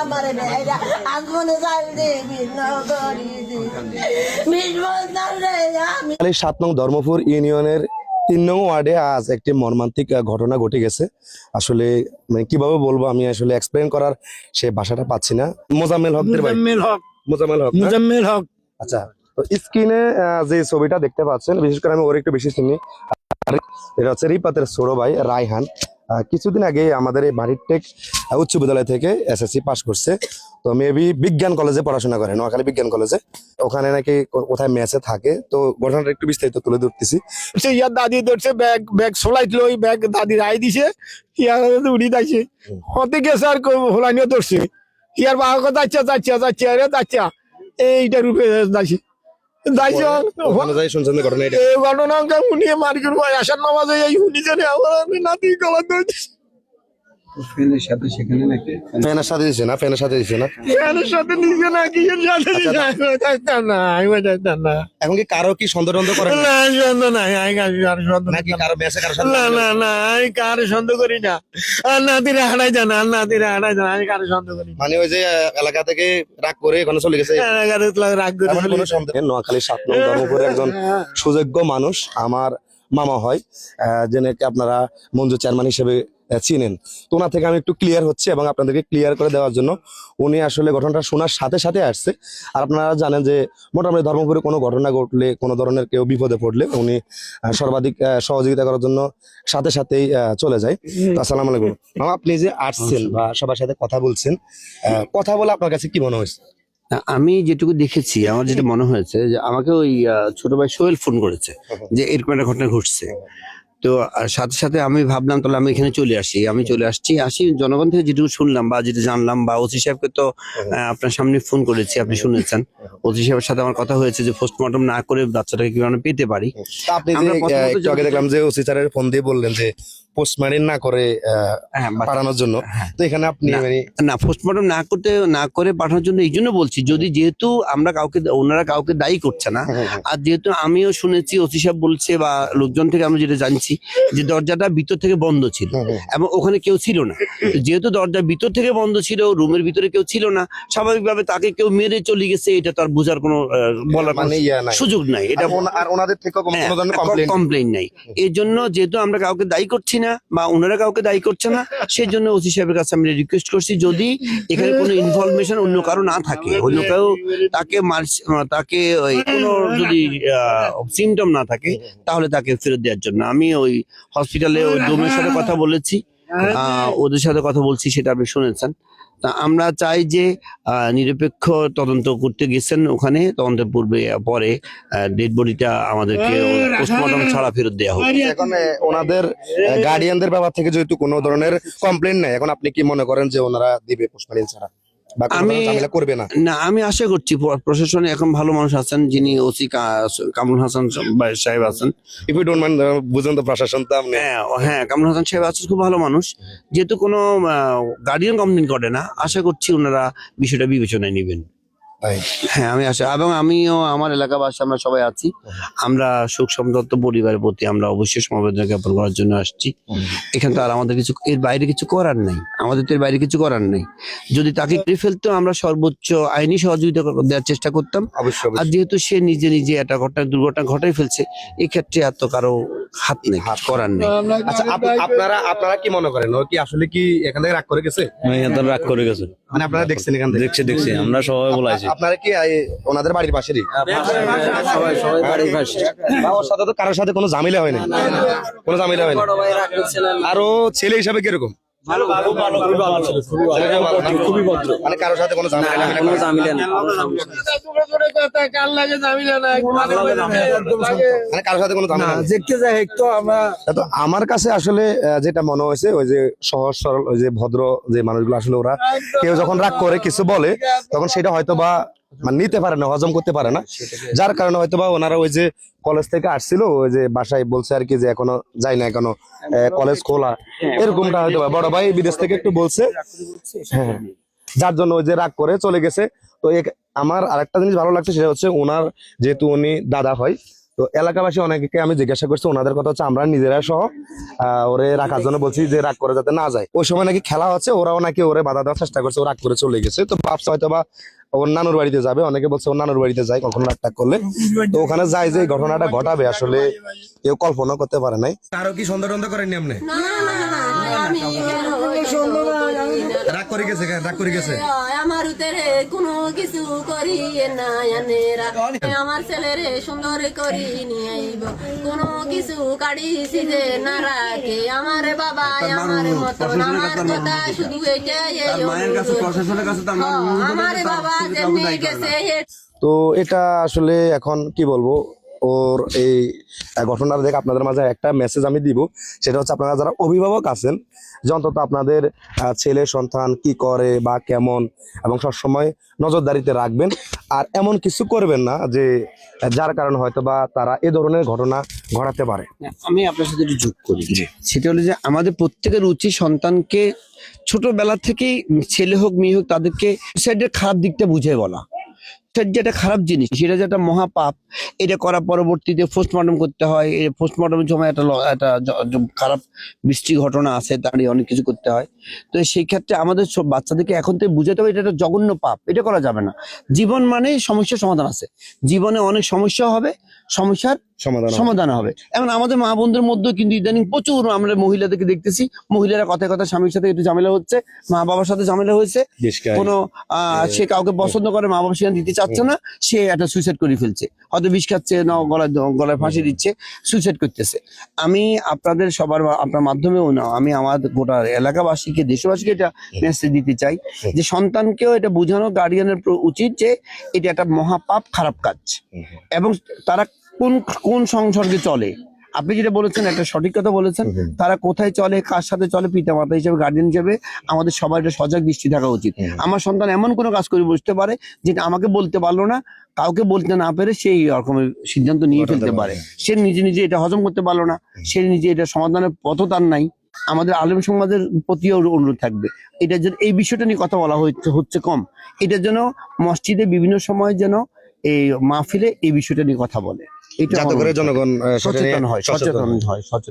আমার বেড়া আগুনে জাল দিবি নগরী সাত নং ধর্মপুর ইউনিয়নের তিন নং ওয়ার্ডে আজ একটি মর্মান্তিক ঘটনা ঘটে গেছে। আসলে মানে কীভাবে বলব আমি আসলে এক্সপ্লেন করার সে ভাষাটা পাচ্ছি না। মোজাম্মেল হক মোজাম্মেল হক? মুজাম্মিল হক আচ্ছা তো স্ক্রিনে যে ছবিটা দেখতে পাচ্ছেন বিশেষ করে আমি ওর একটু বেশি চিনি। এটা হচ্ছে রিপাতের ছোট ভাই রায়হান। কিছুদিন আগে আমাদের এই বাড়ির টেক উচ্চ বিদ্যালয় থেকে এসএসসি পাস করছে। তো মেবি বিজ্ঞান কলেজে পড়াশোনা করে, নোয়াখালী বিজ্ঞান কলেজে। ওখানে নাকি কোথায় মেসে থাকে। তো ঘটনাটা একটু বিস্তারিত তুলে ধরতেছি। সে ইয়ার দাদি ধরছে, ব্যাগ ব্যাগ সোলাইত লই ব্যাগ দাদি রাই দিছে। ইয়ার উড়ি দাইছে হতে গেছে আর হোলানিও ধরছে। ইয়ার বাহক যাচ্ছে যাচ্ছে যাচ্ছে আরে যাচ্ছে এইটা রূপে দাইছে ঘটনা উনি মার্কেট ভাই আসার নামাজে এই উনি জানে আমার নাতি গলা ধরছে ফ্রেন্ডের সাথে সেখানে নাকি? ফ্যানের সাথে দিছে না ফ্যানের সাথে দিছে না? ফ্যানের সাথে নিচে না কি সাথে নিচে না আমি যাইতাম না। এখন কি কারও কি সন্দেহ টন্দেহ করেন না? না সন্দেহ নাই আমি কার সন্দেহ নাকি কারও মেসে কারও সাথে না না না আমি কার সন্দেহ করি না। আর নাতিরা হারাই যান আর নাতিরা হারাই যান আমি কার সন্দেহ করি মানে ওই যে এলাকা থেকে রাগ করে এখানে চলে গেছে? এলাকার তোলা রাগ করে কোনো সন্দেহ নোয়াখালী সাত নং ধর্মপুরের একজন সুযোগ্য মানুষ আমার মামা হয় আহ, যে আপনারা মঞ্জু চেয়ারম্যান হিসেবে চিনেন। তো ওনার থেকে আমি একটু ক্লিয়ার হচ্ছে এবং আপনাদেরকে ক্লিয়ার করে দেওয়ার জন্য উনি আসলে ঘটনাটা শোনার সাথে সাথে আসছে। আর আপনারা জানেন যে মোটামুটি ধর্মপুরে কোনো ঘটনা ঘটলে কোনো ধরনের কেউ বিপদে পড়লে উনি সর্বাধিক সহযোগিতা করার জন্য সাথে সাথেই চলে যায়। আসসালামু আলাইকুম। মামা আপনি যে আসছেন বা সবার সাথে কথা বলছেন কথা বলে আপনার কাছে কি মনে হয়েছে? আমি যেটুকু দেখেছি আমার যেটা মনে হয়েছে যে আমাকে ওই ছোট ভাই সোহেল ফোন করেছে যে এরকম একটা ঘটনা ঘটছে। তো সাথে সাথে আমি ভাবলাম তাহলে আমি এখানে চলে আসি। আমি চলে আসছি আসি জনগণ থেকে যেটুকু শুনলাম বা যেটা জানলাম বা ওসি সাহেবকে তো আহ, আপনার সামনে ফোন করেছি আপনি শুনেছেন। ওসি সাহেবের সাথে আমার কথা হয়েছে যে পোস্টমর্টম না করে বাচ্চাটাকে কীভাবে পেতে পারি। আপনি দেখলাম যে ওসি স্যারের ফোন দিয়ে বললেন যে না করে হ্যাঁ পাঠানোর জন্য। হ্যাঁ। তো এখানে আপনি না। মানে পোস্টমর্টম না করতে না করে পাঠানোর জন্য এই জন্য বলছি যদি যেহেতু আমরা কাউকে ওনারা কাউকে দায়ী করছে না আর যেহেতু আমিও শুনেছি ওসি সাহেব বলছে বা লোকজন থেকে আমরা যেটা জানছি যে দরজাটা ভিতর থেকে বন্ধ ছিল। এবং ওখানে কেউ ছিল না। যেহেতু দরজা ভিতর থেকে বন্ধ ছিল রুমের ভিতরে কেউ ছিল না স্বাভাবিকভাবে তাকে কেউ মেরে চলে গেছে এটা তো আর বোঝার কোনো বলার মানে সুযোগ নাই। এটা আর ওনাদের থেকে কোনো হ্যাঁ, ধরনের কমপ্লেন কমপ্লেন নাই। এর জন্য যেহেতু আমরা কাউকে দায়ী করছি না, বা ওনারা কাউকে দায়ী করছে না সেই জন্য ওসি সাহেবের কাছে আমি রিকোয়েস্ট করছি যদি এখানে কোনো ইনফরমেশন অন্য কারও না থাকে। অন্য কারও তাকে তাকে ওই কোনো যদি সিমটম না থাকে, তাহলে তাকে ফেরত দেওয়ার জন্য। আমি ওই হসপিটালে ওই ডোমের সাথে কথা বলেছি। ওদের সাথে কথা বলছি, সেটা আপনি শুনেছেন। তা আমরা চাই যে আহ, নিরপেক্ষ তদন্ত করতে গেছেন ওখানে তদন্তের পূর্বে পরে ডেড বডিটা আমাদেরকে পোস্টমর্টম ছাড়া ফেরত দেওয়া হবে এখন ওনাদের গার্ডিয়ানদের ব্যাপার থেকে যেহেতু কোনো ধরনের কমপ্লেন নাই এখন আপনি কি মনে করেন যে ওনারা দিবে পোস্টমর্টম ছাড়া? আমি- করবে না। না আমি আশা করছি প্রশাসনে এখন ভালো মানুষ আছেন যিনি ওসি কামরুল হাসান সাহেব- আছেন। ইফ ইউ ডোন্ট মাইন্ড বুঝুন তো প্রশাসন তো আপনি। হ্যাঁ হ্যাঁ কামরুল হাসান সাহেব আছেন খুব ভালো মানুষ। যেহেতু কোনো গার্ডিয়ান কমপ্লেন করে না আশা করছি ওনারা বিষয়টা বিবেচনায় নেবেন। হ্যাঁ আমি আশা এবং আমিও আমার এলাকাবাসী আমরা সবাই আছি। আমরা সুখ সমদত্ত পরিবারের প্রতি আমরা অবশ্যই সমবেদনা জ্ঞাপন করার জন্য আসছি। এখানে তো আর আমাদের কিছু এর বাইরে কিছু করার নেই। আমাদের তো এর বাইরে কিছু করার নেই। যদি তাকে করে ফেলতো আমরা সর্বোচ্চ আইনি সহযোগিতা দেওয়ার চেষ্টা করতাম। অবশ্যই আর যেহেতু সে নিজে নিজে একটা ঘটনা দুর্ঘটনা ঘটাই ফেলছে এক্ষেত্রে এত কারও হাত নেই কিছু করার নেই। আচ্ছা আপনারা আপনারা কি মনে করেন? ও কি আসলে কি এখান থেকে রাগ করে গেছে? এখান রাগ করে গেছে। মানে আপনারা দেখছেন এখান থেকে? দেখছি দেখছি আমরা সবাই বলাইছি। আপনারা কি ওনাদের বাড়ির পাশেরই? সবাই সবাই বাড়ির পাশে ওর সাথে তো কারোর সাথে কোনো ঝামেলা হয়নি কোনো ঝামেলা হয়নি আর ছেলে হিসাবে কীরকম? মানে কারোর সাথে কোনো ঝামেলা না? কাল লাগে জামিলা না মানে কারোর সাথে কোনো ঝামেলা দেখতে যাই একটু আমরা তো আমার কাছে আসলে আহ, যেটা মনে হয়েছে ওই যে সহজ সরল ওই যে ভদ্র যে মানুষগুলো আসলে ওরা কেউ যখন রাগ করে কিছু বলে তখন সেটা হয়তো বা মানে নিতে পারে না হজম করতে পারে না। যার কারণে হয়তো বা ওনারা ওই যে কলেজ থেকে আসছিল ওই যে বাসায় বলছে আর কি যে এখনও যায় না এখনও কলেজ খোলা। এরকমটা হয়তো বড় ভাই বিদেশ থেকে একটু বলছে। হ্যাঁ যার জন্য ওই যে রাগ করে চলে গেছে। তো আমার আরেকটা জিনিস ভালো লাগছে সেটা হচ্ছে ওনার যেহেতু উনি দাদা হয় তো এলাকাবাসী অনেকে আমি জিজ্ঞাসা করছি ওনাদের কথা হচ্ছে আমরা নিজেরা সহ আহ, ওরে রাখার জন্য বলছি যে রাগ করে যাতে না যায়। ওই সময় নাকি খেলা হচ্ছে ওরাও নাকি ওরে বাধা দেওয়ার চেষ্টা করছে ও রাগ করে চলে গেছে। তো ভাবছে হয়তো বা ওর নানুর বাড়িতে যাবে অনেকে বলছে ওর নানুর বাড়িতে যায় কখনো আটটা করলে তো ওখানে যায় যে ঘটনাটা ঘটাবে আসলে কেউ কল্পনা করতে পারে নাই কারও কি সন্দেহ টন্দেহ করেননি আপনি করে গেছে রাগ করে গেছে। আমার উতেরে কোনো কিছু করি না আনেরা আমার ছেলেরে সুন্দর করি নিয়ে আইব। কোনো কিছু কাড়িছি যে না রাখে আমার বাবা আমার মতন আমার কথা শুধু এটাই এই মায়ের কাছে প্রশাসনের কাছে তো আমরা হ্যাঁ, আমার বাবা যেমনি। গেছে তো এটা আসলে এখন কি বলব? ওর এই ঘটনাটা দেখে আপনাদের মাঝে একটা মেসেজ আমি দিব। সেটা হচ্ছে আপনারা যারা অভিভাবক আছেন যে অন্তত আপনাদের ছেলে সন্তান কি করে বা কেমন এবং সবসময় নজরদারিতে রাখবেন। আর এমন কিছু করবেন না যে যার কারণে হয়তো বা তারা এ ধরনের ঘটনা ঘটাতে পারে। আমি আপনার সাথে একটু যোগ করি। সেটা হলো যে আমাদের প্রত্যেকের উচিত সন্তানকে ছোটবেলা থেকেই ছেলে হোক মেয়ে হোক তাদেরকে সুইসাইডের খারাপ দিকটা বুঝে বলা। যেটা খারাপ জিনিস, সেটা যেটা মহাপাপ, এটা করা পরবর্তীতে পোস্টমর্টম করতে হয়। এই পোস্টমর্টমের সময় একটা একটা খারাপ বৃষ্টি ঘটনা আছে তারই অনেক কিছু করতে হয়। তো সেই ক্ষেত্রে আমাদের সব বাচ্চাদেরকে এখন থেকে বুঝাতে হবে, এটা একটা জঘন্য পাপ, এটা করা যাবে না। জীবন মানে সমস্যার সমাধান আছে। জীবনে অনেক সমস্যা হবে, সমস্যার সমাধান হবে। এখন আমাদের মা বোনদের মধ্যে কিন্তু ইদানিং প্রচুর আমরা মহিলাদেরকে দেখতেছি। মহিলারা কথায় কথা স্বামীর সাথে একটু ঝামেলা হচ্ছে মা বাবার সাথে ঝামেলা হয়েছে। কোনো সে কাউকে পছন্দ করে মা বাবা সেখানে দিতে চাচ্ছে না সে একটা সুইসাইড করে ফেলছে। হয়তো বিষ খাচ্ছে না গলায় গলায় ফাঁসি দিচ্ছে সুইসাইড করতেছে। আমি আপনাদের সবার আপনার মাধ্যমেও না আমি আমার গোটা এলাকাবাসীকে দেশবাসীকে এটা মেসেজ দিতে চাই যে সন্তানকেও এটা বোঝানো গার্ডিয়ানের উচিত যে এটা একটা মহাপাপ খারাপ কাজ। এবং তারা কোন কোন সংসর্গে চলে? আপনি যেটা বলেছেন একটা সঠিক কথা বলেছেন। তারা কোথায় চলে কার সাথে চলে পিতা মাতা হিসেবে গার্ডিয়ান হিসেবে আমাদের সবার একটা সজাগ দৃষ্টি থাকা উচিত। আমার সন্তান এমন কোনো কাজ করে বুঝতে পারে যেটা আমাকে বলতে পারল না কাউকে বলতে না পেরে সেই রকমের সিদ্ধান্ত নিয়ে ফেলতে পারে। সে নিজে নিজে এটা হজম করতে পারল না সে নিজে এটা সমাধানের পথ তার নাই। আমাদের আলেম সমাজের প্রতিও অনুরোধ থাকবে। এটা যেন এই বিষয়টা নিয়ে কথা বলা হচ্ছে হচ্ছে কম। এটা যেন মসজিদে বিভিন্ন সময় যেন এই মাহফিলে এই বিষয়টা নিয়ে কথা বলে। যাতে করে জনগণ সচেতন হয় সচেতন হয় সচেতন।